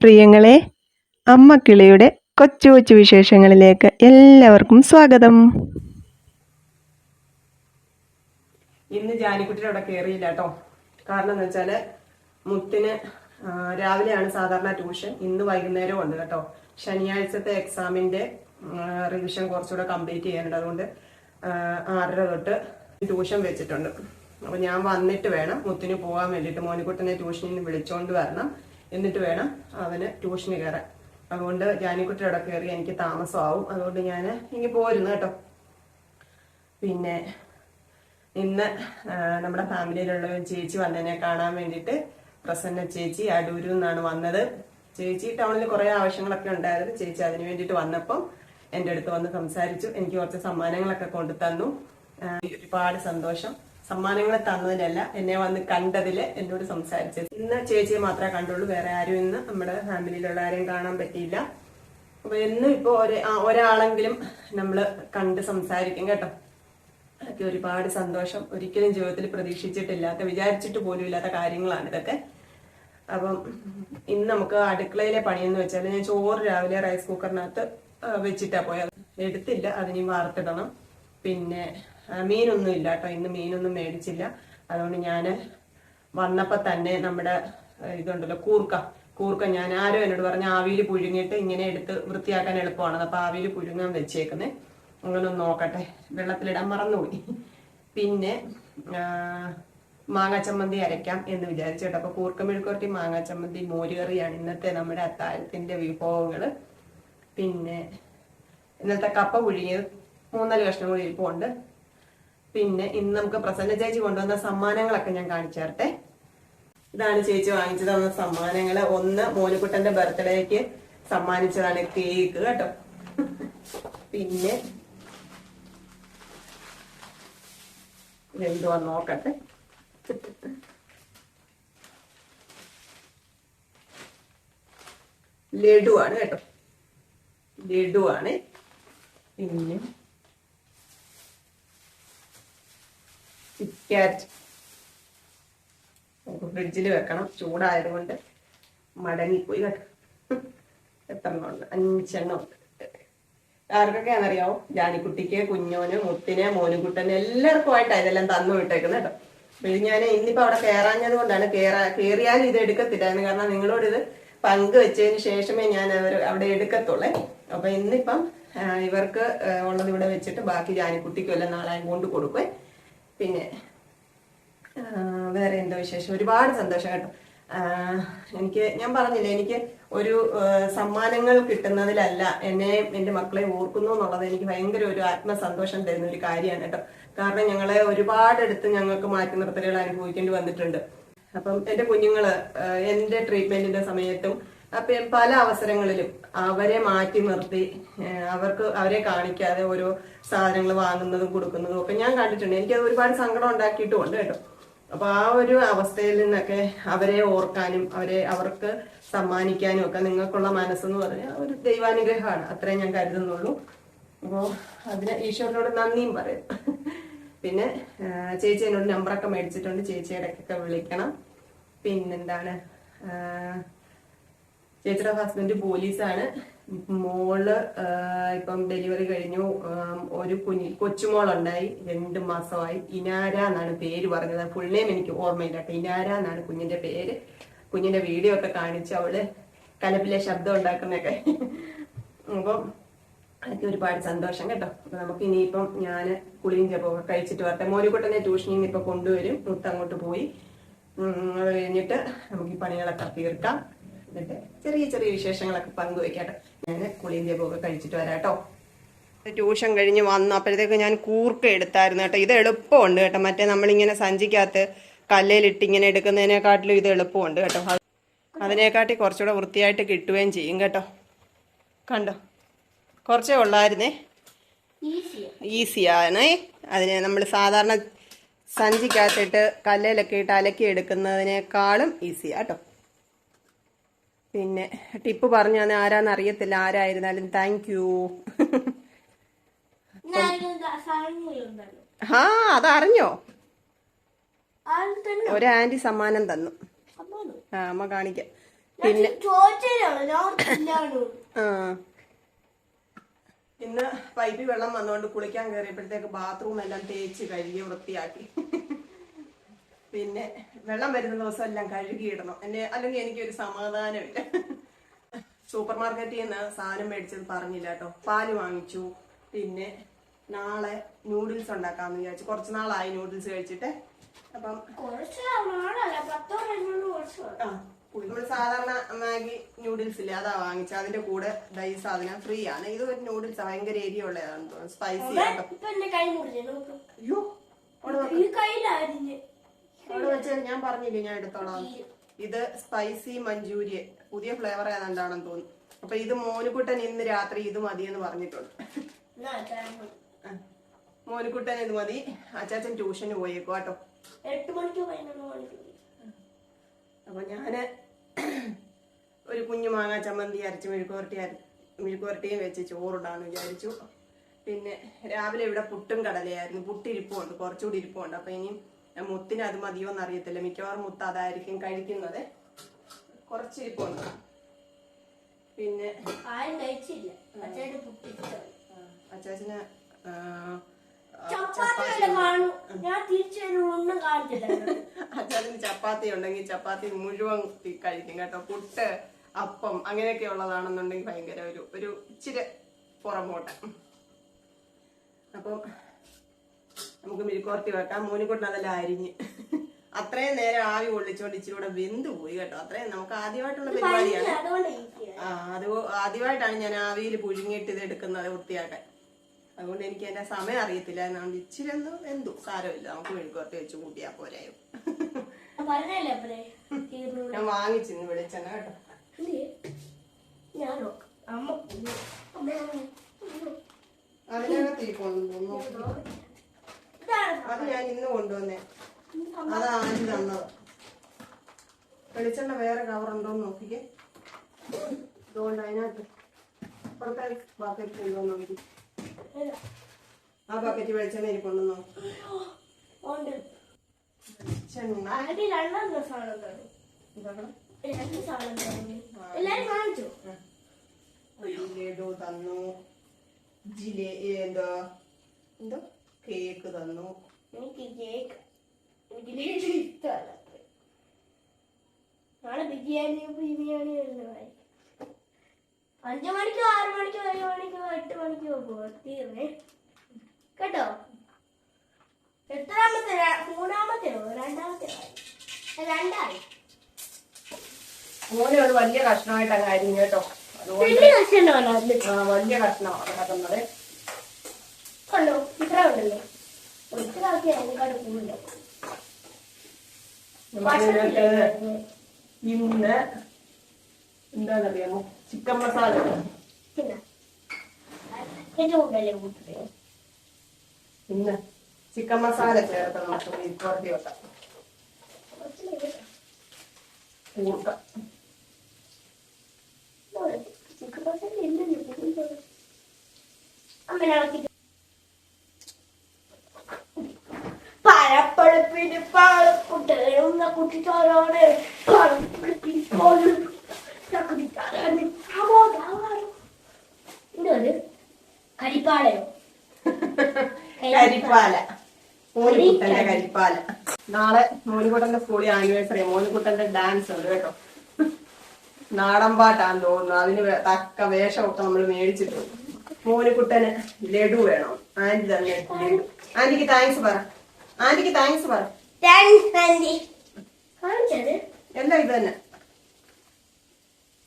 പ്രിയങ്ങളെ അമ്മ കിളിയുടെ കൊച്ചു കൊച്ചു വിശേഷങ്ങളിലേക്ക് എല്ലാവർക്കും സ്വാഗതം. ഇന്ന് ജാനിക്കുട്ടിയുടെ അവിടെ കയറിയില്ല കേട്ടോ. കാരണം എന്ന് വെച്ചാൽ മുത്തിന് രാവിലെയാണ് സാധാരണ ട്യൂഷൻ ഇന്ന് വൈകുന്നേരം ഉണ്ട് കേട്ടോ. ശനിയാഴ്ചത്തെ എക്സാമിന്റെ റിവിഷൻ കുറച്ചുകൂടെ കംപ്ലീറ്റ് ചെയ്യാനുണ്ട്. അതുകൊണ്ട് ആറര തൊട്ട് ട്യൂഷൻ വെച്ചിട്ടുണ്ട്. അപ്പൊ ഞാൻ വന്നിട്ട് വേണം മുത്തിന് പോകാൻ വേണ്ടിയിട്ട്. മോനിക്കുട്ടനെ ട്യൂഷനിൽ നിന്ന് വിളിച്ചോണ്ട് വരണം. എന്നിട്ട് വേണം അവന് ട്യൂഷന് കയറാൻ അതുകൊണ്ട് ജാനിക്കുട്ടിയുടെ കയറി എനിക്ക് താമസമാവും. അതുകൊണ്ട് ഞാൻ ഇനി പോരുന്നു കേട്ടോ. പിന്നെ ഇന്ന് നമ്മുടെ ഫാമിലിയിലുള്ള ചേച്ചി വന്നതിനെ കാണാൻ വേണ്ടിയിട്ട് പ്രസന്ന ചേച്ചി അടൂരിൽ നിന്നാണ് വന്നത്. ചേച്ചി ടൗണിൽ കുറെ ആവശ്യങ്ങളൊക്കെ ഉണ്ടായിരുന്നു. ചേച്ചി അതിന് വേണ്ടിയിട്ട് വന്നപ്പം എന്റെ അടുത്ത് വന്ന് സംസാരിച്ചു. എനിക്ക് കുറച്ച് സമ്മാനങ്ങളൊക്കെ കൊണ്ടു തന്നു. ഒരുപാട് സന്തോഷം. സമ്മാനങ്ങൾ തന്നതിനല്ല എന്നെ വന്ന് കണ്ടതിൽ എന്നോട് സംസാരിച്ചത്. ഇന്ന് ചേച്ചിയെ മാത്രമേ കണ്ടുള്ളൂ. വേറെ ആരും ഇന്ന് നമ്മുടെ ഫാമിലിയിലുള്ള ആരെയും കാണാൻ പറ്റിയില്ല. അപ്പൊ എന്നും ഇപ്പൊ ഒരു ഒരാളെങ്കിലും നമ്മൾ കണ്ട് സംസാരിക്കും കേട്ടോ. അതൊക്കെ ഒരുപാട് സന്തോഷം. ഒരിക്കലും ജീവിതത്തിൽ പ്രതീക്ഷിച്ചിട്ടില്ലാത്ത വിചാരിച്ചിട്ട് പോലും ഇല്ലാത്ത കാര്യങ്ങളാണ് ഇതൊക്കെ. അപ്പം ഇന്ന് നമുക്ക് അടുക്കളയിലെ പണിയെന്ന് വെച്ചാൽ ഞാൻ ചോറ് രാവിലെ റൈസ് കുക്കറിനകത്ത് വെച്ചിട്ടാ പോയത്. എടുത്തില്ല അതിനി വാർത്തിടണം. പിന്നെ മീനൊന്നും ഇല്ല കേട്ടോ ഇന്ന് മീനൊന്നും മേടിച്ചില്ല. അതുകൊണ്ട് ഞാൻ വന്നപ്പോൾ തന്നെ നമ്മുടെ ഇതുണ്ടല്ലോ കൂർക്ക. കൂർക്ക ഞാൻ ആരോ എന്നോട് പറഞ്ഞ ആവിയിൽ പുഴുങ്ങിയിട്ട് ഇങ്ങനെ എടുത്ത് വൃത്തിയാക്കാൻ എളുപ്പമാണ് അപ്പൊ ആവിയിൽ പുഴുങ്ങാൻ വെച്ചേക്കുന്നേ. അങ്ങനെ ഒന്ന് നോക്കട്ടെ. വെള്ളത്തിലിടാൻ മറന്നുപോയി. പിന്നെ മാങ്ങാ ചമ്മന്തി അരയ്ക്കാം എന്ന് വിചാരിച്ചു കേട്ടോ. അപ്പൊ കൂർക്ക മെഴുക്കുവരട്ടി മാങ്ങാ ചമ്മന്തി മോരുകറിയാണ് ഇന്നത്തെ നമ്മുടെ അത്താഴത്തിന്റെ വിഭവങ്ങൾ. പിന്നെ ഇന്നത്തെ കപ്പ പുഴുങ്ങിയത് മൂന്നാൽ കഷ്ണം കൂടി ഇരിപ്പുണ്ട് പിന്നെ ഇന്ന് നമുക്ക് പ്രസന്ന ചേച്ചി കൊണ്ടുവന്ന സമ്മാനങ്ങളൊക്കെ ഞാൻ കാണിച്ചു ഇതാണ് ചേച്ചി വാങ്ങിച്ചു തന്ന സമ്മാനങ്ങൾ ഒന്ന് മോനുകുട്ടന്റെ ബർത്ത്ഡേക്ക് സമ്മാനിച്ചതാണ് കേക്ക് കേട്ടോ. പിന്നെ എന്തുവാ നോക്കട്ടെ. ലഡു ആണ് കേട്ടോ. ലഡുവാണ്. പിന്നെ കിറ്റ്കാറ്റ് നമുക്ക് ഫ്രിഡ്ജിൽ വെക്കണം. ചൂടായതുകൊണ്ട് മടങ്ങിപ്പോയി വെക്കണം. എത്ര എണ്ണം ഉണ്ട് അഞ്ചെണ്ണം ഉണ്ട്. ആർക്കൊക്കെയാണെന്നറിയാവോ? ജാനിക്കുട്ടിക്ക് കുഞ്ഞോന് മുത്തിനെ മോനുകുട്ടന് എല്ലാവർക്കും ആയിട്ടാണ് ഇതെല്ലാം തന്നു വിട്ടേക്കുന്നത് കേട്ടോ. അപ്പൊ ഞാൻ ഇന്നിപ്പോ അവിടെ കയറാഞ്ഞത് കൊണ്ടാണ് കേറാ കേറിയാലും ഇത് എടുക്കത്തില്ലായിരുന്നു. കാരണം നിങ്ങളോട് ഇത് പങ്കുവെച്ചതിന് ശേഷമേ ഞാൻ അവർ അവിടെ എടുക്കത്തുള്ളേ. അപ്പൊ ഇന്നിപ്പം ഇവർക്ക് ഉള്ളത് ഇവിടെ വെച്ചിട്ട് ബാക്കി ജാനിക്കുട്ടിക്കും എല്ലാം നാളെ കൊണ്ട് കൊടുക്കുവേ. പിന്നെ വേറെ എന്തോ വിശേഷം? ഒരുപാട് സന്തോഷം കേട്ടോ. എനിക്ക് ഞാൻ പറഞ്ഞില്ല എനിക്ക് ഒരു സമ്മാനങ്ങൾ കിട്ടുന്നതിലല്ല എന്നെ എന്റെ മക്കളെ ഓർക്കുന്നു എന്നുള്ളത് എനിക്ക് ഭയങ്കര ഒരു ആത്മസന്തോഷം തരുന്ന ഒരു കാര്യമാണ് കേട്ടോ. കാരണം ഞങ്ങളെ ഒരുപാടെടുത്ത് ഞങ്ങൾക്ക് മാറ്റി നിർത്തലുകൾ അനുഭവിക്കേണ്ടി വന്നിട്ടുണ്ട്. അപ്പം എന്റെ കുഞ്ഞുങ്ങൾ എന്റെ എന്റെ ട്രീറ്റ്മെന്റിന്റെ സമയത്തും അപ്പൊ പല അവസരങ്ങളിലും അവരെ മാറ്റി നിർത്തി അവർക്ക് അവരെ കാണിക്കാതെ ഓരോ സാധനങ്ങൾ വാങ്ങുന്നതും കൊടുക്കുന്നതും ഒക്കെ ഞാൻ കണ്ടിട്ടുണ്ട്. എനിക്കത് ഒരുപാട് സങ്കടം ഉണ്ടാക്കിയിട്ടുമുണ്ട് കേട്ടോ. അപ്പൊ ആ ഒരു അവസ്ഥയിൽ നിന്നൊക്കെ അവരെ ഓർക്കാനും അവരെ അവർക്ക് സമ്മാനിക്കാനും ഒക്കെ നിങ്ങൾക്കുള്ള മനസ്സെന്ന് പറഞ്ഞാൽ ഒരു ദൈവാനുഗ്രഹമാണ്. അത്രേ ഞാൻ കരുതുന്നുള്ളൂ. അപ്പോൾ അതിന് ഈശ്വരനോട് നന്ദിയും പറയും. പിന്നെ ചേച്ചി എന്നോട് നമ്പറൊക്കെ മേടിച്ചിട്ടുണ്ട്. ചേച്ചിയുടെ ഒക്കെ വിളിക്കണം. പിന്നെന്താണ്? ചേച്ചിയുടെ ഹസ്ബൻഡ് പോലീസാണ്. മോൾ ഇപ്പം ഡെലിവറി കഴിഞ്ഞു. ഒരു കുഞ്ഞി കൊച്ചുമോളുണ്ടായി. രണ്ട് മാസമായി. ഇനാര എന്നാണ് പേര് പറഞ്ഞത്. ഫുൾ നെയിം എനിക്ക് ഓർമ്മയില്ല ഇനാര എന്നാണ് കുഞ്ഞിന്റെ പേര്. കുഞ്ഞിന്റെ വീഡിയോ ഒക്കെ കാണിച്ച് അവൾ കലപ്പിലെ ശബ്ദം ഉണ്ടാക്കുന്നൊക്കെ. അപ്പം എനിക്ക് ഒരുപാട് സന്തോഷം കേട്ടോ. അപ്പൊ നമുക്ക് ഇനിയിപ്പം ഞാൻ കുളിയും ചെപ്പൊക്കെ കഴിച്ചിട്ട് വരട്ടെ. മോരുകുട്ടനെ ട്യൂഷനിൽ നിന്ന് ഇപ്പൊ കൊണ്ടുവരും. മുത്തങ്ങോട്ട് പോയി. അത് കഴിഞ്ഞിട്ട് നമുക്ക് ഈ പണികളൊക്കെ തീർക്കാം. എന്നിട്ട് ചെറിയ ചെറിയ വിശേഷങ്ങളൊക്കെ പങ്കുവെക്കാട്ടോ. ഞാൻ കുളിയും പോകെ കഴിച്ചിട്ട് വരാട്ടോ. ട്യൂഷൻ കഴിഞ്ഞ് വന്നു അപ്പോഴത്തേക്ക് ഞാൻ കൂർക്ക എടുത്തായിരുന്നു കേട്ടോ. ഇത് എളുപ്പമുണ്ട് കേട്ടോ. മറ്റേ നമ്മളിങ്ങനെ സഞ്ചിക്കകത്ത് കല്ലേലിട്ട് ഇങ്ങനെ എടുക്കുന്നതിനെക്കാട്ടിലും ഇത് എളുപ്പമുണ്ട് കേട്ടോ. അത് അതിനെക്കാട്ടി കുറച്ചുകൂടെ വൃത്തിയായിട്ട് കിട്ടുകയും ചെയ്യും കേട്ടോ. കണ്ടോ? കുറച്ചേ ഉള്ളായിരുന്നേ? ഈസിയാണ് അതിനെ നമ്മൾ സാധാരണ സഞ്ചിക്കകത്തിട്ട് കല്ലിലൊക്കെ ഇട്ട് അലക്കി എടുക്കുന്നതിനേക്കാളും ഈസിയാ കേട്ടോ. പിന്നെ ടിപ്പ് പറഞ്ഞു തന്നെ ആരാന്ന് അറിയത്തില്ല ആരായിരുന്നാലും താങ്ക് യു ആ അതറിഞ്ഞോ? ആൾ തന്നെ ഒരു ആന്റി സമ്മാനം തന്നു. ആ അമ്മ കാണിക്കാം. പിന്നെ ആ. ഇന്ന് പൈപ്പ് വെള്ളം വന്നുകൊണ്ട് കുളിക്കാൻ കയറിയപ്പോഴത്തേക്ക് ബാത്റൂം എല്ലാം തേച്ച് കഴുകി വൃത്തിയാക്കി. പിന്നെ വെള്ളം വരുന്ന ദിവസം എല്ലാം കഴുകിയിടണം. എന്നെ അല്ലെങ്കിൽ എനിക്കൊരു സമാധാനമില്ല. സൂപ്പർ മാർക്കറ്റിൽ നിന്ന് സാധനം മേടിച്ചത് പറഞ്ഞില്ല കേട്ടോ. പാൽ വാങ്ങിച്ചു. പിന്നെ നാളെ നൂഡിൽസ് ഉണ്ടാക്കാമെന്ന് വിചാരിച്ചു. കുറച്ച് നാളായി നൂഡിൽസ് കഴിച്ചിട്ട്. അപ്പം ആ നമ്മൾ സാധാരണ മാഗി നൂഡിൽസ് ഇല്ലേ അതാ വാങ്ങിച്ചത്. അതിന്റെ കൂടെ ദൈ സാധനം ഫ്രീ ആണ്. ഇത് ഒരു നൂഡിൽസ് ഭയങ്കര എരിയ ഉള്ളതാണ് സ്പൈസി ആട്ടോ. അയ്യോ അവിടെ വെച്ച് ഞാൻ പറഞ്ഞില്ലേ ഞാൻ എടുത്തോളാം. ഇത് സ്പൈസി മഞ്ചൂരിയൻ. പുതിയ ഫ്ലേവർ ഏതാണ്ടാണെന്ന് തോന്നി അപ്പൊ ഇത് മോനുകുട്ടൻ ഇന്ന് രാത്രി ഇത് മതി എന്ന് പറഞ്ഞിട്ടുണ്ട്. മോനുകുട്ടൻ ഇത് മതി. അച്ചാച്ചൻ ട്യൂഷന് പോയേക്കോ കേട്ടോ. എട്ട് മണിക്ക് പതിനൊന്ന് മണിക്ക്? അപ്പൊ ഞാൻ ഒരു കുഞ്ഞു മാങ്ങ ചമ്മന്തി അരച്ച് മെഴുക്കുവരട്ടി മെഴുക്കുവരട്ടിയും വെച്ച് ചോറുണ്ടാന്ന് വിചാരിച്ചു. പിന്നെ രാവിലെ ഇവിടെ പുട്ടും കടലയായിരുന്നു. പുട്ടിരിപ്പുണ്ട് കുറച്ചുകൂടി ഇരിപ്പുണ്ട്. അപ്പൊ ഇനി മുത്തിന് അത് മതിയോ എന്നറിയത്തില്ല മിക്കവാറും മുത്ത് അതായിരിക്കും കഴിക്കുന്നത്. കുറച്ച് ഇരിപ്പുണ്ട് പിന്നെ ആരും കഴിച്ചില്ല. അച്ചാച്ചന് അച്ചാച്ചന് ചപ്പാത്തി ഉണ്ടെങ്കിൽ ചപ്പാത്തി മുഴുവൻ കഴിക്കും കേട്ടോ. പുട്ട് അപ്പം അങ്ങനെയൊക്കെ ഉള്ളതാണെന്നുണ്ടെങ്കിൽ ഭയങ്കര ഒരു ഒരു ഇച്ചിരി പുറമോട്ട്. അപ്പം നമുക്ക് മെഴുക്കുവരട്ടി വെക്കാം. മൂന്നിക്കൊണ്ട് അതെല്ലാം അരിഞ്ഞ് അത്രയും നേരം ആവി കൊള്ളിച്ചോണ്ട് ഇച്ചിരി കൂടെ വെന്ത് പോയി കേട്ടോ. അത്രയും നമുക്ക് ആദ്യമായിട്ടുള്ള പരിപാടിയാണ്. ആ അത് ആദ്യമായിട്ടാണ് ഞാൻ ആവിയിൽ പുഴുങ്ങിയിട്ട് ഇത് എടുക്കുന്നത് വൃത്തിയാക്കാൻ. അതുകൊണ്ട് എനിക്ക് എന്റെ സമയം അറിയത്തില്ല. എന്നാണ് ഇച്ചിരി ഒന്ന് എന്തു സാരമില്ല. നമുക്ക് മെഴുകുവരട്ടി വെച്ച് കൂട്ടിയാ പോരായോ ഞാൻ വാങ്ങിച്ചിന്ന് വെളിച്ചെണ്ണ കേട്ടോ. നോക്കാം. അമ്മ. അതിനകത്ത് അത് ഞാൻ ഇന്ന് കൊണ്ടുവന്നേ. അത് ആദ്യം തന്നത്. വെളിച്ചെണ്ണ വേറെ കവറുണ്ടോന്ന് നോക്കിക്കേ. അതുകൊണ്ട് അതിനകത്ത് പുറത്തെ ബാക്കറ്റ് കൊണ്ടുവന്ന് നോക്കി ആ ബക്കറ്റ് വെളിച്ചെണ്ണ ലഡു തന്നു. ജിലേ എന്തോ? എന്തോ? കേക്ക് തന്നു. എനിക്ക് കേക്ക് ലഡു ഇഷ്ടമല്ല നാളെ ബിരിയാണി ബിരിയാണി അഞ്ചു മണിക്കോ ആറു മണിക്കോ ഏഴ് മണിക്കോ എട്ട് മണിക്കോ പോകും തീർന്നേ കേട്ടോ? എത്രാമത്തെ മൂന്നാമത്തെയോ രണ്ടാമത്തെ? രണ്ടായി. മോനെ ഒരു വലിയ കഷ്ണമായിട്ട് കാര്യം കേട്ടോ. വലിയ ആ, വലിയ കിടക്കുന്നത് കണ്ടോ? ഇത്ര ഉണ്ടല്ലേ? ഒത്തിരി അതിനെക്കാട് കൂടുതൽ നമുക്ക് ഇന്ന് എന്താണെന്നറിയാമോ ചിക്കൻ മസാല. ഇന്ന് ചിക്കൻ മസാല ചേർത്ത് നമുക്ക് മെഴുക്കുവരട്ടി വെക്കാം കൂർക്ക ചിക്കൻ മസാല ഇല്ലല്ലോ അമ്മനാക്കി പരപ്പഴുപ്പിന് പാളക്കുട്ടയും കുട്ടിച്ചോരോടെ എന്തോ കരിപ്പാളയോ? കരിപ്പാല. മോനിക്കുട്ടന്റെ കരിപ്പാല. നാളെ മോനിക്കുട്ടന്റെ സ്കൂളിൽ ആനിവേഴ്സറി മോനിക്കുട്ടന്റെ ഡാൻസ് ഉണ്ട് കേട്ടോ. നാടൻ പാട്ടാന്ന് തോന്നുന്നു. അതിന് തക്ക വേഷമൊക്കെ നമ്മൾ മേടിച്ചിട്ടുണ്ട്. മോനിക്കുട്ടന് ലഡു വേണം. ആന്റി തന്നെ ആന്റിക്ക് താങ്ക്സ് പറ. ആന്റിക്ക് താങ്ക്സ് പറ. കാണിച്ചത്? എല്ലാം ഇത് തന്നെ?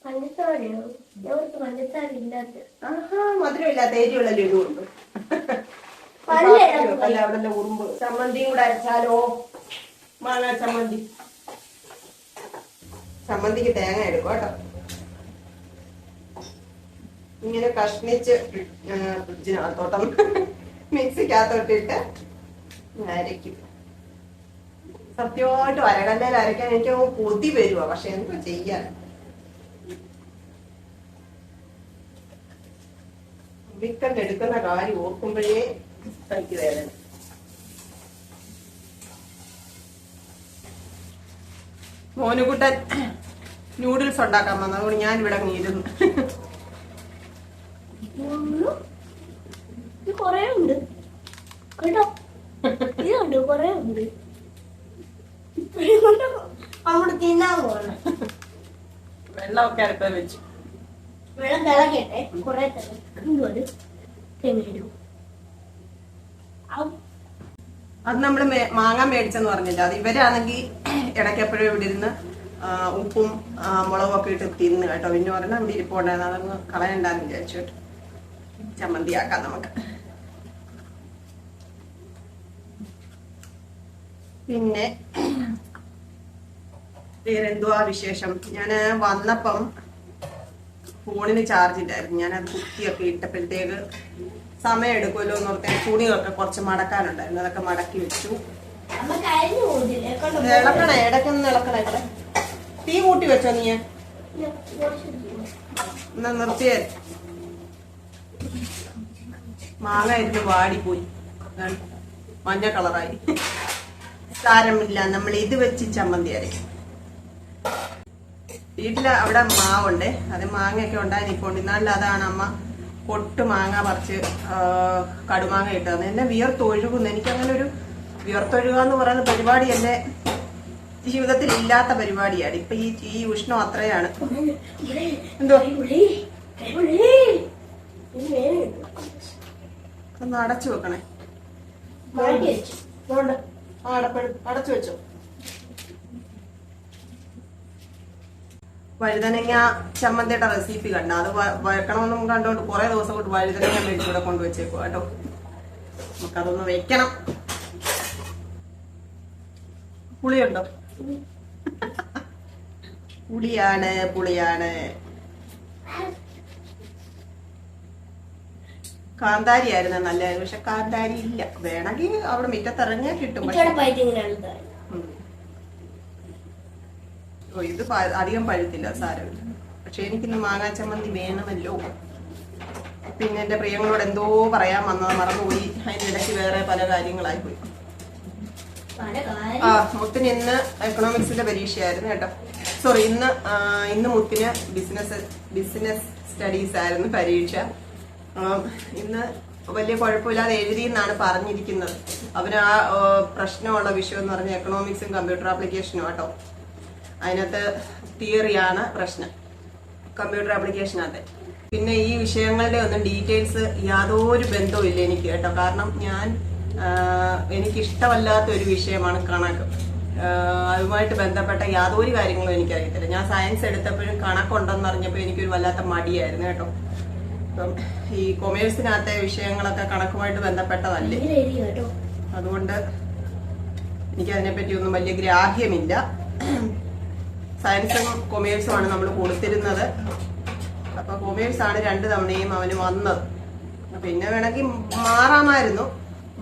പഞ്ചസാരയോ? ഞങ്ങൾക്ക് പഞ്ചസാര ഇല്ലാത്ത. ആഹാ മധുരമില്ലാത്ത എരിയുള്ള ലഡു ഉണ്ട്. അല്ല അവിടെ ഉറുമ്പ് ചമ്മന്തിയും കൂടെ അരച്ചാലോ? മാങ്ങാ ചമ്മന്തി. ചമ്മന്തിക്ക് തേങ്ങ എടുക്കും കേട്ടോ. ഇങ്ങനെ കഷ്ണിച്ച് ഫ്രിഡ്ജിനകത്തോട്ടം മിക്സിക്കകത്തോട്ടിട്ട് സത്യമായിട്ട് അരകല്ലേൽ അരയ്ക്കാൻ എനിക്ക് പൊതി വരുവാ. പക്ഷെ എന്തോ ചെയ്യാൻ. വിക്കറ്റ് എടുക്കുന്ന കാര്യം ഓർക്കുമ്പോഴേ എനിക്ക് വേദന. മോനുകുട്ടൻ നൂഡിൽസ് ഉണ്ടാക്കാൻ വന്നു. അതുകൊണ്ട് ഞാൻ ഇവിടെ നീരുന്നു കൊറേ ഉണ്ട്. കേട്ടോ? ഇതുണ്ട് കൊറേ ഉണ്ട്. നമ്മൾ തിന്നാൻ പോകണം വെള്ളമൊക്കെ അടുത്ത വെച്ചു. വെള്ളം തിളക്കട്ടെ കൊറേ തിളക്കുമ്പോൾ തെങ്ങിടും അത് നമ്മൾ മാങ്ങ മേടിച്ചെന്ന് പറഞ്ഞില്ല? അത് ഇവരാണെങ്കിൽ ഇടയ്ക്കെപ്പോഴും ഇവിടെ ഇരുന്ന് ഉപ്പും മുളകും ഒക്കെ ഇട്ട് തിന്ന് കേട്ടോ. പിന്നെ പറഞ്ഞാൽ ഇവിടെ ഇരിപ്പുണ്ടായിരുന്നു അതൊന്ന് കളയണ്ടെന്ന് വിചാരിച്ചു കേട്ടോ ചമ്മന്തിയാക്കാം നമുക്ക്. പിന്നെ വേറെന്തുവാ വിശേഷം. ഞാൻ വന്നപ്പം ഫോണിന് ചാർജ് ഇല്ലായിരുന്നു അത് കുത്തിയൊക്കെ ഇട്ടപ്പോഴത്തേക്ക് സമയം എടുക്കുമല്ലോ എന്ന് ഓർത്തേ തുണികളൊക്കെ കുറച്ച് മടക്കാനുണ്ടായിരുന്നു. അതൊക്കെ മടക്കി വെച്ചു. ഇളക്കണേ ഇടയ്ക്കൊന്ന് ഇളക്കണേ ഇവിടെ തീ കൂട്ടി വെച്ചോ നീ എന്നാ നിർത്തിയേ. മാങ്ങ ഇരുന്ന് വാടിപ്പോയി. മഞ്ഞ കളറായി. സാരമില്ല. നമ്മൾ ഇത് വെച്ച് ചമ്മന്തി അരയ്ക്കും. വീട്ടിൽ അവിടെ മാവുണ്ട്. അത് മാങ്ങയൊക്കെ ഉണ്ടായി നിൽപ്പുണ്ട് എന്നാലും അതാണ് അമ്മ പൊട്ട് മാങ്ങ പറിച്ച് കടുമാങ്ങ ഇട്ടത്. എന്നെ വിയർത്തൊഴുകുന്നു എനിക്കങ്ങനെ ഒരു വിയർത്തൊഴുക എന്ന് പറയുന്ന പരിപാടി എന്റെ ജീവിതത്തിൽ ഇല്ലാത്ത പരിപാടിയാണ്. ഇപ്പൊ ഈ ഈ ഉഷ്ണം അത്രയാണ്. എന്തോ? ഒന്ന് അടച്ചു വെക്കണേ. ആ, അടപ്പഴ- അടച്ചു വെച്ചോ. വഴുതനങ്ങ ചമ്മന്തിയുടെ റെസിപ്പി കണ്ട? അത് വയ്ക്കണമെന്നും വഴക്കണമെന്നും കണ്ടോണ്ട് കുറെ ദിവസം കൊണ്ട് വഴുതനങ്ങ മേടിച്ച് ഇവിടെ കൊണ്ടുവച്ചേക്കോ കേട്ടോ. നമുക്കതൊന്ന് വെക്കണം. പുളിയുണ്ടോ? പുളിയാണ് പുളിയാണ്. കാന്താരി ആയിരുന്നു നല്ലത്. പക്ഷെ കാന്താരി ഇല്ല. വേണമെങ്കിൽ അവിടെ മുറ്റത്തിറങ്ങിയാൽ കിട്ടും. ഓ ഇത് അധികം പഴുത്തില്ല സാരമില്ല പക്ഷെ എനിക്കിന്ന് മാങ്ങാ ചമ്മന്തി വേണമല്ലോ. പിന്നെ എന്റെ പ്രിയങ്ങളോട് എന്തോ പറയാൻ വന്നത് മറന്നുപോയി. അതിനിടയ്ക്ക് വേറെ പല കാര്യങ്ങളായി പോയി ആ മുത്തിന് ഇന്ന് എക്കണോമിക്സിന്റെ പരീക്ഷയായിരുന്നു കേട്ടോ. സോറി ഇന്ന് ഇന്ന് മുത്തിന് ബിസിനസ് ബിസിനസ് സ്റ്റഡീസ് ആയിരുന്നു പരീക്ഷ. ഇന്ന് വലിയ കുഴപ്പമില്ലാതെ എഴുതി എന്നാണ് പറഞ്ഞിരിക്കുന്നത്. അവന് ആ പ്രശ്നമുള്ള വിഷയം എന്ന് പറഞ്ഞാൽ എക്കണോമിക്സും കമ്പ്യൂട്ടർ ആപ്ലിക്കേഷനും കേട്ടോ അതിനകത്ത് തിയറിയാണ് പ്രശ്നം. കമ്പ്യൂട്ടർ ആപ്ലിക്കേഷനകത്ത് പിന്നെ ഈ വിഷയങ്ങളുടെ ഒന്നും ഡീറ്റെയിൽസ് യാതൊരു ബന്ധവും ഇല്ല എനിക്ക് കേട്ടോ. കാരണം ഞാൻ എനിക്കിഷ്ടമല്ലാത്ത ഒരു വിഷയമാണ് കണക്ക്. അതുമായിട്ട് ബന്ധപ്പെട്ട യാതൊരു കാര്യങ്ങളും എനിക്കറിയത്തില്ല. ഞാൻ സയൻസ് എടുത്തപ്പോഴും കണക്കുണ്ടെന്ന് അറിഞ്ഞപ്പോൾ എനിക്കൊരു വല്ലാത്ത മടിയായിരുന്നു കേട്ടോ. അപ്പം ഈ കൊമേഴ്സിനകത്തെ വിഷയങ്ങളൊക്കെ കണക്കുമായിട്ട് ബന്ധപ്പെട്ടതല്ലേ? അതുകൊണ്ട് എനിക്ക് അതിനെപ്പറ്റി ഒന്നും വലിയ ഗ്രാഹ്യമില്ല. സയൻസും കൊമേഴ്സുമാണ് നമ്മൾ കൊടുത്തിരുന്നത്. അപ്പൊ കൊമേഴ്സ് ആണ് രണ്ട് തവണയും അവന് വന്നത്. പിന്നെ വേണമെങ്കിൽ മാറാമായിരുന്നു.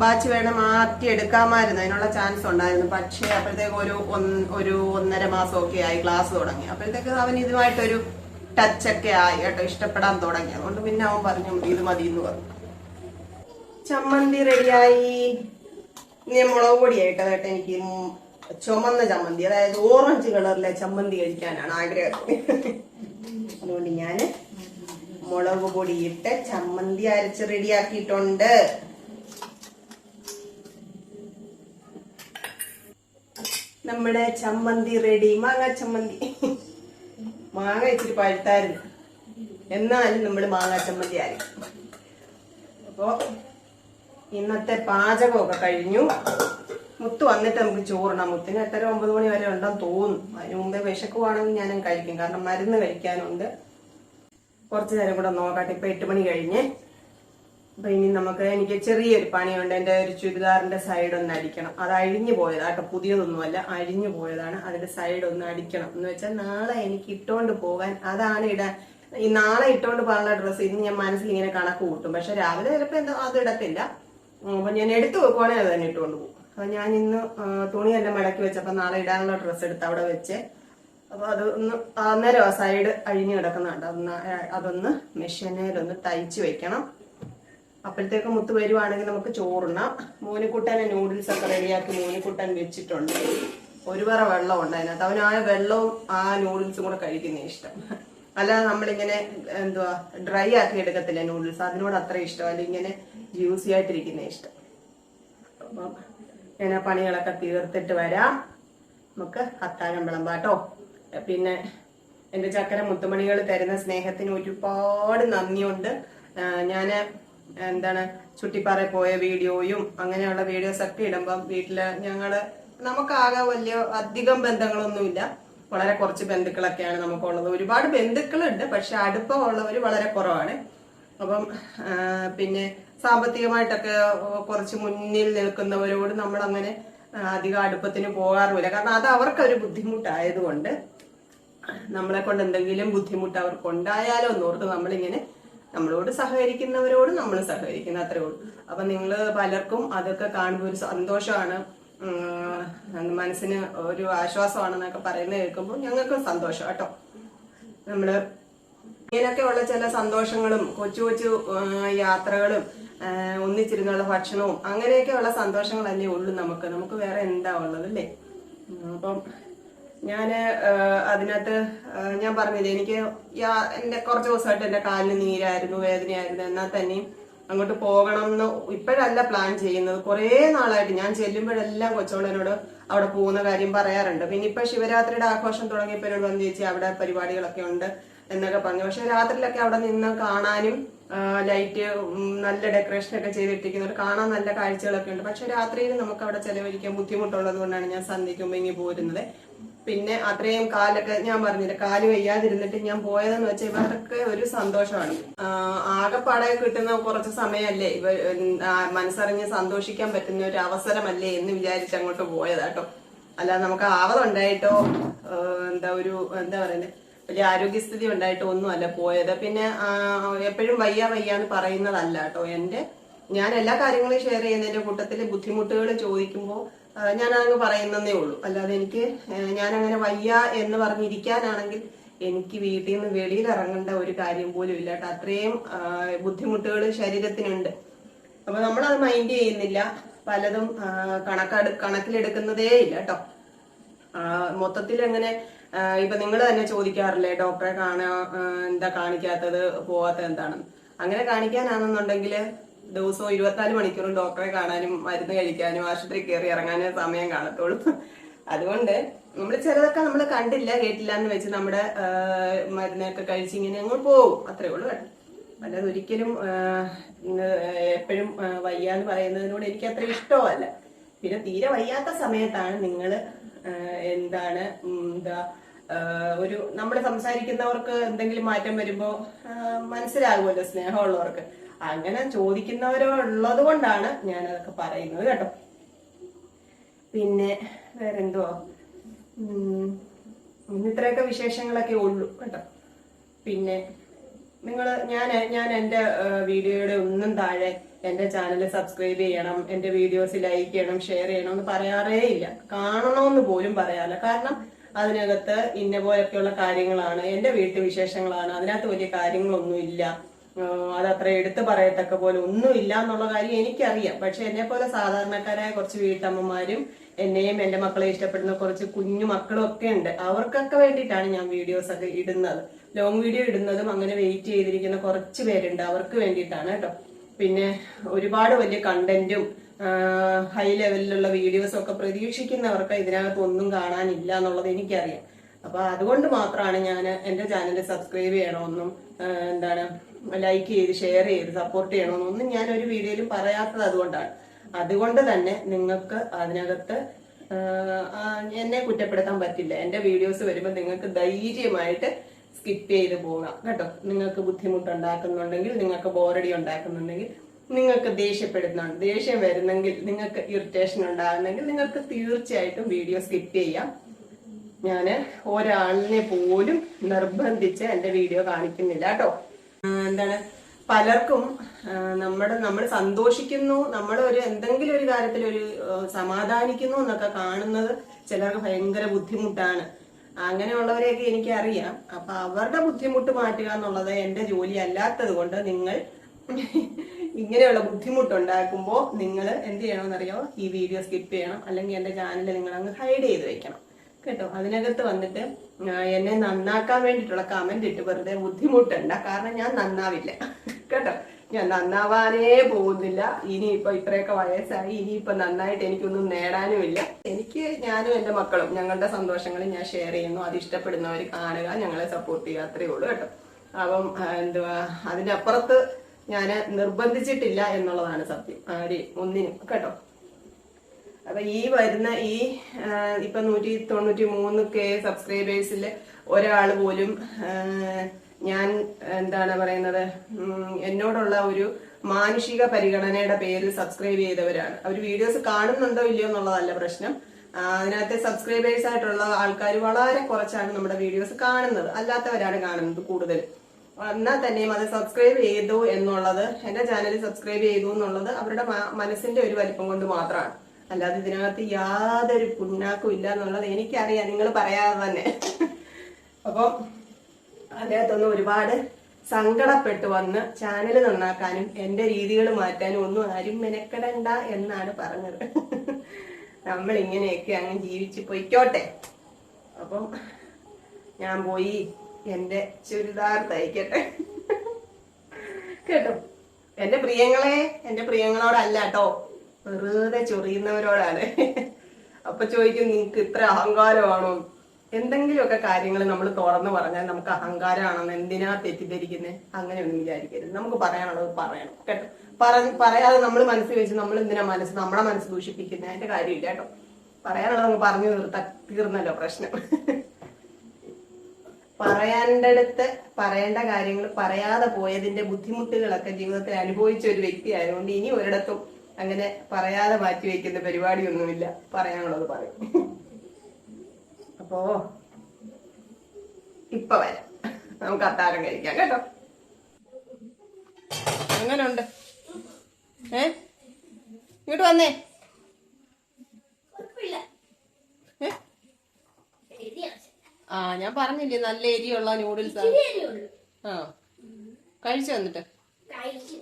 ബാച്ച് വേണം മാറ്റി എടുക്കാമായിരുന്നു അതിനുള്ള ചാൻസ് ഉണ്ടായിരുന്നു. പക്ഷേ അപ്പോഴത്തേക്ക് ഒരു ഒരു ഒന്നര മാസമൊക്കെ ആയി ക്ലാസ് തുടങ്ങി. അപ്പോഴത്തേക്ക് അവൻ ഇതുമായിട്ടൊരു ടച്ച് ഒക്കെ ആയി കേട്ടോ ഇഷ്ടപ്പെടാൻ തുടങ്ങി. അതുകൊണ്ട് പിന്നെ അവൻ പറഞ്ഞു ഇത് മതി എന്ന് പറഞ്ഞു. ചമ്മന്തി റെഡിയായി. ഇനി മുളക് പൊടിയായിട്ട് കേട്ടോ എനിക്ക് ചുമന്ന ചമ്മന്തി അതായത് ഓറഞ്ച് കളറിലെ ചമ്മന്തി കഴിക്കാനാണ് ആഗ്രഹം. അതുകൊണ്ട് ഞാൻ മുളക് ഇട്ട് ചമ്മന്തി അരച്ച് റെഡിയാക്കിയിട്ടുണ്ട്. നമ്മുടെ ചമ്മന്തി റെഡി മാങ്ങ ചമ്മന്തി. മാങ്ങ ഇച്ചിരി പഴുത്തായിരുന്നു. എന്നാലും നമ്മൾ മാങ്ങ ചമ്മന്തി ആയി അപ്പോ ഇന്നത്തെ പാചകമൊക്കെ കഴിഞ്ഞു. മുത്ത് വന്നിട്ട് നമുക്ക് ചോറിടാം. മുത്തിന് എത്ര ഒമ്പത് മണി വരെ ഉണ്ടെന്ന് തോന്നും അതിന് മുമ്പേ വിശക്കുവാണെങ്കിൽ ഞാനും കഴിക്കും. കാരണം മരുന്ന് കഴിക്കാനുണ്ട്. കുറച്ചു നേരം കൂടെ നോക്കട്ടെ. ഇപ്പൊ എട്ട് മണി കഴിഞ്ഞ് അപ്പൊ ഇനി നമുക്ക് എനിക്ക് ചെറിയൊരു പണിയുണ്ട്. എന്റെ ഒരു ചുരിദാറിന്റെ സൈഡ് ഒന്ന് അടിക്കണം. അത് അഴിഞ്ഞു പോയതാണ് കേട്ടോ. പുതിയതൊന്നുമല്ല അഴിഞ്ഞു പോയതാണ്. അതിന്റെ സൈഡ് ഒന്ന് അടിക്കണം. എന്ന് വെച്ചാൽ നാളെ എനിക്ക് ഇട്ടോണ്ട് പോകാൻ അതാണ് ഇട ഈ നാളെ ഇട്ടോണ്ട് പോകാനുള്ള ഡ്രസ്സ് ഇന്ന് ഞാൻ മനസ്സിൽ ഇങ്ങനെ കണക്ക് കൂട്ടും. പക്ഷെ രാവിലെ ചിലപ്പോ എന്താ അത് ഇടത്തില്ല. അപ്പൊ ഞാൻ എടുത്തു വെക്കുവാണെങ്കിൽ അത് തന്നെ ഇട്ടുകൊണ്ട് പോകും. അപ്പൊ ഞാൻ ഇന്ന് തുണി തുണിയെല്ലാം മടക്കി വെച്ചപ്പോ നാളെ ഇടാനുള്ള ഡ്രസ്സ് എടുത്ത് അവിടെ വെച്ച് അപ്പൊ അത് ഒന്ന് അന്നേരം സൈഡ് അഴിഞ്ഞു കിടക്കുന്നുണ്ട്. അതൊന്ന് മെഷീനിലൊന്ന് തയ്ച്ചു വെക്കണം. അപ്പോഴത്തേക്ക് മുത്ത് വരുവാണെങ്കിൽ നമുക്ക് ചോറുണ്ണാം മോനിക്കുട്ടനെ നൂഡിൽസ് ഒക്കെ റെഡിയാക്കി മോനിക്കുട്ടൻ വെച്ചിട്ടുണ്ട്. ഒരു പറ വെള്ളം ഉണ്ട് അതിനകത്ത് അവൻ ആ വെള്ളവും ആ നൂഡിൽസും കൂടെ കഴിക്കുന്ന ഇഷ്ടം. അല്ലാതെ നമ്മളിങ്ങനെ എന്തുവാ ഡ്രൈ ആക്കി എടുക്കത്തില്ല നൂഡിൽസ് അതിനോട് അത്ര ഇഷ്ടം. ഇഷ്ടമല്ല ഇങ്ങനെ ജ്യൂസി ആയിട്ടിരിക്കുന്ന ഇഷ്ടം. അപ്പം ഞാൻ പണികളൊക്കെ തീർത്തിട്ട് വരാം. നമുക്ക് അത്താഴം വിളമ്പാട്ടോ. പിന്നെ എന്റെ ചക്കര മുത്തുമണികൾ തരുന്ന സ്നേഹത്തിന് ഒരുപാട് നന്ദിയുണ്ട്. ഞാൻ എന്താണ് ചുട്ടിപ്പാറ പോയ വീഡിയോയും അങ്ങനെയുള്ള വീഡിയോസ് ഒക്കെ ഇടുമ്പം വീട്ടിൽ ഞങ്ങൾ നമുക്കാകെ വലിയ അധികം ബന്ധങ്ങളൊന്നുമില്ല. വളരെ കുറച്ച് ബന്ധുക്കളൊക്കെയാണ് നമുക്കുള്ളത്. ഒരുപാട് ബന്ധുക്കളുണ്ട് പക്ഷെ അടുപ്പമുള്ളവർ വളരെ കുറവാണ്. അപ്പം പിന്നെ സാമ്പത്തികമായിട്ടൊക്കെ കുറച്ച് മുന്നിൽ നിൽക്കുന്നവരോട് നമ്മൾ അങ്ങനെ അധികം അടുപ്പത്തിന് പോകാറുമില്ല. കാരണം അത് അവർക്കൊരു ബുദ്ധിമുട്ടായതുകൊണ്ട് നമ്മളെ കൊണ്ട് എന്തെങ്കിലും ബുദ്ധിമുട്ട് അവർക്ക് ഉണ്ടായാലോ എന്നോർത്ത് നമ്മളിങ്ങനെ നമ്മളോട് സഹകരിക്കുന്നവരോട് നമ്മൾ സഹകരിക്കുന്ന അത്രേ ഉള്ളൂ. അപ്പൊ നിങ്ങൾ പലർക്കും അതൊക്കെ കാണുമ്പോൾ ഒരു സന്തോഷമാണ്. മനസ്സിന് ഒരു ആശ്വാസമാണെന്നൊക്കെ പറയുന്നത് കേൾക്കുമ്പോൾ ഞങ്ങൾക്കും സന്തോഷം കേട്ടോ. നമ്മൾ ഇങ്ങനെയൊക്കെയുള്ള ചില സന്തോഷങ്ങളും കൊച്ചു കൊച്ചു യാത്രകളും ഒന്നിച്ചിരുന്നുള്ള ഭക്ഷണവും അങ്ങനെയൊക്കെ അങ്ങനെയൊക്കെയുള്ള സന്തോഷങ്ങളല്ലേ ഉള്ളൂ നമുക്ക്. നമുക്ക് വേറെ എന്താ ഉള്ളത് അല്ലേ? അപ്പം ഞാൻ അതിനകത്ത് ഞാൻ പറഞ്ഞില്ലേ എനിക്ക് എന്റെ കുറച്ച് ദിവസമായിട്ട് എന്റെ കാലിന് നീരായിരുന്നു വേദനയായിരുന്നു. എന്നാൽ തന്നെയും അങ്ങോട്ട് പോകണം എന്ന് ഇപ്പോഴല്ല പ്ലാൻ ചെയ്യുന്നത്. കുറേ നാളായിട്ട് ഞാൻ ചെല്ലുമ്പോഴെല്ലാം കൊച്ചോളനോട് അവിടെ പോകുന്ന കാര്യം പറയാറുണ്ട്. പിന്നെ ഇപ്പൊ ശിവരാത്രിയുടെ ആഘോഷം തുടങ്ങിയപ്പോൾ എന്നോട് വന്ന് ചേച്ചി അവിടെ പരിപാടികളൊക്കെ ഉണ്ട് എന്നൊക്കെ പറഞ്ഞു. പക്ഷെ രാത്രിയിലൊക്കെ അവിടെ നിന്ന് കാണാനും ലൈറ്റ് നല്ല ഡെക്കറേഷൻ ഒക്കെ ചെയ്തിട്ടിരിക്കുന്നവർ കാണാൻ നല്ല കാഴ്ചകളൊക്കെ ഉണ്ട്. പക്ഷെ രാത്രിയിൽ നമുക്ക് അവിടെ ചെലവഴിക്കാൻ ബുദ്ധിമുട്ടുള്ളത് കൊണ്ടാണ് ഞാൻ സന്ധ്യയ്ക്ക് മുമ്പ് ഇങ്ങനെ പോരുന്നത്. പിന്നെ അത്രയും കാലൊക്കെ ഞാൻ പറഞ്ഞില്ല കാൽ വയ്യാതിരുന്നിട്ട് ഞാൻ പോയതെന്ന് വെച്ചാൽ ഇവർക്ക് ഒരു സന്തോഷമാണ്. ആകെപ്പാടെ കിട്ടുന്ന കുറച്ച് സമയമല്ലേ ഇവ മനസ്സറിഞ്ഞ് സന്തോഷിക്കാൻ പറ്റുന്ന ഒരു അവസരമല്ലേ എന്ന് വിചാരിച്ച് അങ്ങോട്ട് പോയതാട്ടോ അല്ലാതെ നമുക്ക് ആവതുണ്ടായിട്ടോ എന്താ ഒരു എന്താ പറയുന്നത് വലിയ ആരോഗ്യസ്ഥിതി ഉണ്ടായിട്ടോ ഒന്നുമല്ല പോയത്. പിന്നെ എപ്പോഴും വയ്യ വയ്യ എന്ന് പറയുന്നതല്ല കേട്ടോ എന്റെ ഞാൻ എല്ലാ കാര്യങ്ങളും ഷെയർ ചെയ്യുന്നതിന്റെ കൂട്ടത്തിൽ ബുദ്ധിമുട്ടുകൾ ചോദിക്കുമ്പോൾ ഞാൻ അങ്ങ് പറയുന്നതേ ഉള്ളൂ. അല്ലാതെ എനിക്ക് ഞാൻ അങ്ങനെ വയ്യ എന്ന് പറഞ്ഞിരിക്കാനാണെങ്കിൽ എനിക്ക് വീട്ടിൽ നിന്ന് വെളിയിൽ ഇറങ്ങേണ്ട ഒരു കാര്യം പോലും ഇല്ല കേട്ടോ. അത്രയും ബുദ്ധിമുട്ടുകൾ ശരീരത്തിനുണ്ട്. അപ്പൊ നമ്മളത് മൈൻഡ് ചെയ്യുന്നില്ല. പലതും കണക്കാട് കണക്കിലെടുക്കുന്നതേ ഇല്ല കേട്ടോ. മൊത്തത്തിൽ എങ്ങനെ ഇപ്പൊ നിങ്ങൾ തന്നെ ചോദിക്കാറില്ലേ ഡോക്ടറെ കാണാ എന്താ കാണിക്കാത്തത് പോവാത്തത് എന്താണെന്ന്. അങ്ങനെ കാണിക്കാനാണെന്നുണ്ടെങ്കിൽ ദിവസവും ഇരുപത്തിനാല് മണിക്കൂറും ഡോക്ടറെ കാണാനും മരുന്ന് കഴിക്കാനും ആശുപത്രി കയറി ഇറങ്ങാനും സമയം കാണത്തുള്ളൂ. അതുകൊണ്ട് നമ്മൾ ചിലതൊക്കെ നമ്മൾ കണ്ടില്ല കേട്ടില്ല എന്ന് വെച്ച് നമ്മുടെ മരുന്നൊക്കെ കഴിച്ച് ഇങ്ങനെ അങ്ങ് പോകും. അത്രേ ഉള്ളൂ കേട്ടോ. അല്ലാതെ ഒരിക്കലും എപ്പോഴും വയ്യ എന്ന് പറയുന്നതിനോട് എനിക്ക് അത്ര ഇഷ്ടമല്ല. പിന്നെ തീരെ വയ്യാത്ത സമയത്താണ് നിങ്ങൾ എന്താണ് എന്താ ഒരു നമ്മൾ സംസാരിക്കുന്നവർക്ക് എന്തെങ്കിലും മാറ്റം വരുമ്പോ ആ, മനസ്സിലാകുമല്ലോ സ്നേഹമുള്ളവർക്ക്. അങ്ങനെ ചോദിക്കുന്നവരോ ഉള്ളത് കൊണ്ടാണ് ഞാൻ അതൊക്കെ പറയുന്നത് കേട്ടോ. പിന്നെ വേറെന്തോ? ഇത്രയൊക്കെ വിശേഷങ്ങളൊക്കെ ഉള്ളൂ കേട്ടോ. പിന്നെ നിങ്ങൾ ഞാൻ ഞാൻ എന്റെ വീഡിയോയുടെ ഒന്നും താഴെ എന്റെ ചാനൽ സബ്സ്ക്രൈബ് ചെയ്യണം എന്റെ വീഡിയോസ് ലൈക്ക് ചെയ്യണം ഷെയർ ചെയ്യണം എന്ന് പറയാറേ ഇല്ല. കാണണമെന്ന് പോലും പറയാറില്ല. കാരണം അതിനകത്ത് ഇന്ന പോലൊക്കെയുള്ള കാര്യങ്ങളാണ് എന്റെ വീട്ടു വിശേഷങ്ങളാണ് അതിനകത്ത് വലിയ കാര്യങ്ങളൊന്നുമില്ല. ആഹ് അതത്ര എടുത്തു പറയത്തക്ക പോലെ ഒന്നുമില്ല എന്നുള്ള കാര്യം എനിക്കറിയാം. പക്ഷെ എന്നെ പോലെ സാധാരണക്കാരായ കുറച്ച് വീട്ടമ്മമാരും എന്നെയും എന്റെ മക്കളെ ഇഷ്ടപ്പെടുന്ന കുറച്ച് കുഞ്ഞു മക്കളും ഒക്കെ ഉണ്ട്. അവർക്കൊക്കെ വേണ്ടിയിട്ടാണ് ഞാൻ വീഡിയോസ് ഒക്കെ ഇടുന്നത്. ലോങ് വീഡിയോ ഇടുന്നതും അങ്ങനെ വെയിറ്റ് ചെയ്തിരിക്കുന്ന കുറച്ച് പേരുണ്ട്. അവർക്ക് വേണ്ടിയിട്ടാണ് കേട്ടോ. പിന്നെ ഒരുപാട് വലിയ കണ്ടന്റും ഹൈ ലെവലിലുള്ള വീഡിയോസും ഒക്കെ പ്രതീക്ഷിക്കുന്നവർക്ക് ഇതിനകത്ത് ഒന്നും കാണാനില്ല എന്നുള്ളത് എനിക്കറിയാം. അപ്പൊ അതുകൊണ്ട് മാത്രമാണ് ഞാൻ എന്റെ ചാനൽ സബ്സ്ക്രൈബ് ചെയ്യണമെന്നും എന്താണ് ലൈക്ക് ചെയ്ത് ഷെയർ ചെയ്ത് സപ്പോർട്ട് ചെയ്യണമെന്നൊന്നും ഞാൻ ഒരു വീഡിയോയിലും പറയാത്തത് അതുകൊണ്ടാണ്. അതുകൊണ്ട് തന്നെ നിങ്ങൾക്ക് അതിനകത്ത് എന്നെ കുറ്റപ്പെടുത്താൻ പറ്റില്ല. എന്റെ വീഡിയോസ് വരുമ്പോൾ നിങ്ങൾക്ക് ധൈര്യമായിട്ട് സ്കിപ്പ് ചെയ്ത് പോകാം. കേട്ടോ? നിങ്ങൾക്ക് ബുദ്ധിമുട്ടുണ്ടാക്കുന്നുണ്ടെങ്കിൽ നിങ്ങൾക്ക് ബോറടി ഉണ്ടാക്കുന്നുണ്ടെങ്കിൽ നിങ്ങൾക്ക് ദേഷ്യപ്പെടുന്നുണ്ട് ദേഷ്യം വരുന്നെങ്കിൽ നിങ്ങൾക്ക് ഇറിറ്റേഷൻ ഉണ്ടാകുന്നെങ്കിൽ നിങ്ങൾക്ക് തീർച്ചയായിട്ടും വീഡിയോ സ്കിപ്പ് ചെയ്യാം. ഞാൻ ഒരാളിനെ പോലും നിർബന്ധിച്ച് എന്റെ വീഡിയോ കാണിക്കുന്നില്ല. കേട്ടോ? എന്താണ്? പലർക്കും നമ്മുടെ നമ്മൾ സന്തോഷിക്കുന്നു നമ്മൾ ഒരു എന്തെങ്കിലും ഒരു കാര്യത്തിൽ ഒരു സമാധാനിക്കുന്നു എന്നൊക്കെ കാണുന്നത് ചിലർക്ക് ഭയങ്കര ബുദ്ധിമുട്ടാണ്. അങ്ങനെയുള്ളവരെയൊക്കെ എനിക്ക് അറിയാം അപ്പൊ അവരുടെ ബുദ്ധിമുട്ട് മാറ്റുക എന്നുള്ളത് എന്റെ ജോലി അല്ലാത്തത് കൊണ്ട് നിങ്ങൾ ഇങ്ങനെയുള്ള ബുദ്ധിമുട്ടുണ്ടാക്കുമ്പോൾ നിങ്ങൾ എന്ത് ചെയ്യണമെന്നറിയോ? ഈ വീഡിയോ സ്കിപ്പ് ചെയ്യണം. അല്ലെങ്കിൽ എന്റെ ചാനൽ നിങ്ങൾ അങ്ങ് ഹൈഡ് ചെയ്ത് വെക്കണം. കേട്ടോ. അതിനകത്ത് വന്നിട്ട് എന്നെ നന്നാക്കാൻ വേണ്ടിയിട്ടുള്ള കമന്റ് ഇട്ട് വെറുതെ ബുദ്ധിമുട്ടണ്ട. കാരണം ഞാൻ നന്നാവില്ല. കേട്ടോ. ഞാൻ നന്നാവാനേ പോകുന്നില്ല. ഇനിയിപ്പോ ഇത്രയൊക്കെ വയസ്സായി. ഇനിയിപ്പോ നന്നായിട്ട് എനിക്കൊന്നും നേടാനുമില്ല എനിക്ക് ഞാനും എന്റെ മക്കളും ഞങ്ങളുടെ സന്തോഷങ്ങൾ ഞാൻ ഷെയർ ചെയ്യുന്നു. അത് ഇഷ്ടപ്പെടുന്നവർ കാണുക. ഞങ്ങളെ സപ്പോർട്ട് ചെയ്യുക. അത്രേ ഉള്ളൂ കേട്ടോ. അപ്പം എന്തുവാ അതിന്റെ അപ്പുറത്ത് ഞാൻ നിർബന്ധിച്ചിട്ടില്ല എന്നുള്ളതാണ് സത്യം. ആരെയും ഒന്നിനും. കേട്ടോ. അപ്പൊ ഈ വരുന്ന ഈ ഇപ്പൊ നൂറ്റി തൊണ്ണൂറ്റി മൂന്ന് കെ സബ്സ്ക്രൈബേഴ്സിൽ ഒരാൾ പോലും ഞാൻ എന്താണ് പറയുന്നത് എന്നോടുള്ള ഒരു മാനുഷിക പരിഗണനയുടെ പേരിൽ സബ്സ്ക്രൈബ് ചെയ്തവരാണ്. അവർ വീഡിയോസ് കാണുന്നുണ്ടോ ഇല്ലയോ എന്നുള്ളതല്ല പ്രശ്നം. അതിനകത്തെ സബ്സ്ക്രൈബേഴ്സ് ആയിട്ടുള്ള ആൾക്കാർ വളരെ കുറച്ചാണ് നമ്മുടെ വീഡിയോസ് കാണുന്നത്. അല്ലാത്തവരാണ് കാണുന്നത് കൂടുതൽ. എന്നാൽ തന്നെയും അത് സബ്സ്ക്രൈബ് ചെയ്തു എന്നുള്ളത് എന്റെ ചാനൽ സബ്സ്ക്രൈബ് ചെയ്തു എന്നുള്ളത് അവരുടെ മനസ്സിന്റെ ഒരു വലിപ്പം കൊണ്ട് മാത്രമാണ്. അല്ലാതെ ഇതിനകത്ത് യാതൊരു പുണ്ണാക്കും ഇല്ല എന്നുള്ളത് എനിക്കറിയാം. നിങ്ങൾ പറയാതെ തന്നെ. അപ്പം അദ്ദേഹത്തൊന്ന് ഒരുപാട് സങ്കടപ്പെട്ട് വന്ന് ചാനൽ നന്നാക്കാനും എന്റെ രീതികൾ മാറ്റാനും ഒന്നും ആരും മെനക്കെടണ്ട എന്നാണ് പറഞ്ഞത്. നമ്മൾ ഇങ്ങനെയൊക്കെ അങ്ങ് ജീവിച്ച് പൊയ്ക്കോട്ടെ. അപ്പം ഞാൻ പോയി എന്റെ ചുരിദാർ തയ്ക്കട്ടെ. കേട്ടോ? എന്റെ പ്രിയങ്ങളെ എന്റെ പ്രിയങ്ങളോടല്ല കേട്ടോ. വെറുതെ ചൊറിയുന്നവരോടാണ്. അപ്പൊ ചോദിക്കും നിങ്ങൾക്ക് ഇത്ര അഹങ്കാരമാണോ? എന്തെങ്കിലുമൊക്കെ കാര്യങ്ങൾ നമ്മൾ തുറന്നു പറഞ്ഞാൽ നമുക്ക് അഹങ്കാരമാണെന്ന് എന്തിനാ തെറ്റിദ്ധരിക്കുന്നത് അങ്ങനെയൊന്നും വിചാരിക്കരുത്. നമുക്ക് പറയാനുള്ളത് പറയണം കേട്ടോ? പറഞ്ഞ് പറയാതെ നമ്മൾ മനസ്സിൽ വെച്ച് നമ്മൾ എന്തിനാ മനസ്സ് നമ്മളെ മനസ്സ് ദൂഷിപ്പിക്കുന്നത് അതിന്റെ കാര്യമില്ല കേട്ടോ? പറയാനുള്ളത് നമുക്ക് പറഞ്ഞു തീർത്ത തീർന്നല്ലോ പ്രശ്നം. പറയേണ്ടടുത്ത് പറയേണ്ട കാര്യങ്ങൾ പറയാതെ പോയതിന്റെ ബുദ്ധിമുട്ടുകളൊക്കെ ജീവിതത്തിൽ അനുഭവിച്ച ഒരു വ്യക്തി ആയതുകൊണ്ട് ഇനി ഒരിടത്തും അങ്ങനെ പറയാതെ മാറ്റി വെക്കുന്ന പരിപാടിയൊന്നുമില്ല. പറയാനുള്ളത് പറയും. അപ്പോ ഇപ്പൊ വരാം. നമുക്ക് അത്താരം കഴിക്കാം കേട്ടോ. എങ്ങനുണ്ട് ഏ? ഇങ്ങോട്ട് വന്നേ? ആ ഞാൻ പറഞ്ഞില്ലേ നല്ല എരിയുള്ള നൂഡിൽസ് ആ. കഴിച്ചു വന്നിട്ട് കഴിച്ചു.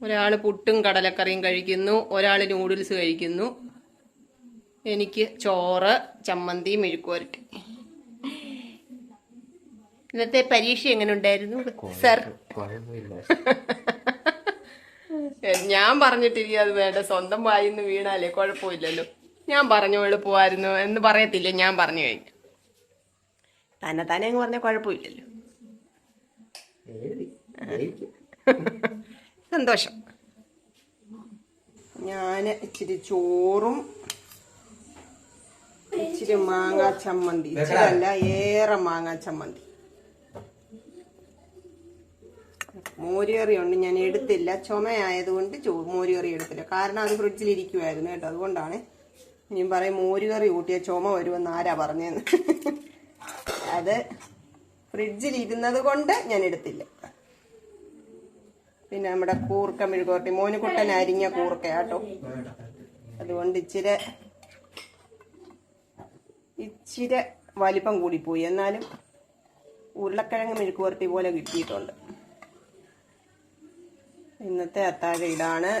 ആ ഒരാൾ പുട്ടും കടലക്കറിയും കഴിക്കുന്നു ഒരാൾ നൂഡിൽസ് കഴിക്കുന്നു. എനിക്ക് ചോറ് ചമ്മന്തി മെഴുക്കുവരട്ടി. ഇന്നത്തെ പരീക്ഷ എങ്ങനെ ഉണ്ടായിരുന്നു സർ? ഞാൻ പറഞ്ഞിട്ടില്ല അത് വേണ്ട സ്വന്തം വായിന്ന് വീണാലേ കുഴപ്പമില്ലല്ലോ. ഞാൻ പറഞ്ഞു എളുപ്പമായിരുന്നു എന്ന് പറയത്തില്ല ഞാൻ പറഞ്ഞു കഴിഞ്ഞു. തന്നെ തന്നെ അങ്ങ് പറഞ്ഞ കുഴപ്പമില്ലല്ലോ. സന്തോഷം. ഞാൻ ഇച്ചിരി ചോറും ഇച്ചിരി മാങ്ങാ ചമ്മന്തി. ഇച്ചിരി അല്ല ഏറെ മാങ്ങാ ചമ്മന്തി. മോരുകറി ഉണ്ട് ഞാൻ എടുത്തില്ല. ചുമയായതുകൊണ്ട് ചോ മോരുകറി എടുത്തില്ല. കാരണം അത് ഫ്രിഡ്ജിൽ ഇരിക്കുമായിരുന്നു കേട്ടോ. അതുകൊണ്ടാണ് ഇനി പറയും മോരുകറി കൂട്ടിയ ചുമ വരുമെന്ന് ആരാ പറഞ്ഞതെന്ന് അത് ഫ്രിഡ്ജിൽ ഇരുന്നത് കൊണ്ട് ഞാൻ എടുത്തില്ല. പിന്നെ നമ്മുടെ കൂർക്ക മെഴുകുവരട്ടി മോനുകുട്ടൻ അരിഞ്ഞ കൂർക്ക കേട്ടോ അതുകൊണ്ട് ഇച്ചിരി ഇച്ചിരി വലിപ്പം കൂടിപ്പോയി. എന്നാലും ഉരുളക്കിഴങ്ങ് മെഴുക്കുവരട്ടി പോലെ കിട്ടിയിട്ടുണ്ട്. ഇന്നത്തെ അത്താഴ ഇതാണ്.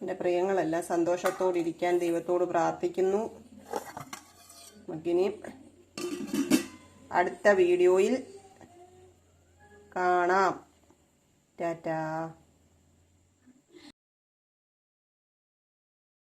എന്റെ പ്രിയങ്ങളെല്ലാം സന്തോഷത്തോടിരിക്കാൻ ദൈവത്തോട് പ്രാർത്ഥിക്കുന്നു. നമുക്കിനിയും അടുത്ത വീഡിയോയിൽ കാണാം. Da da.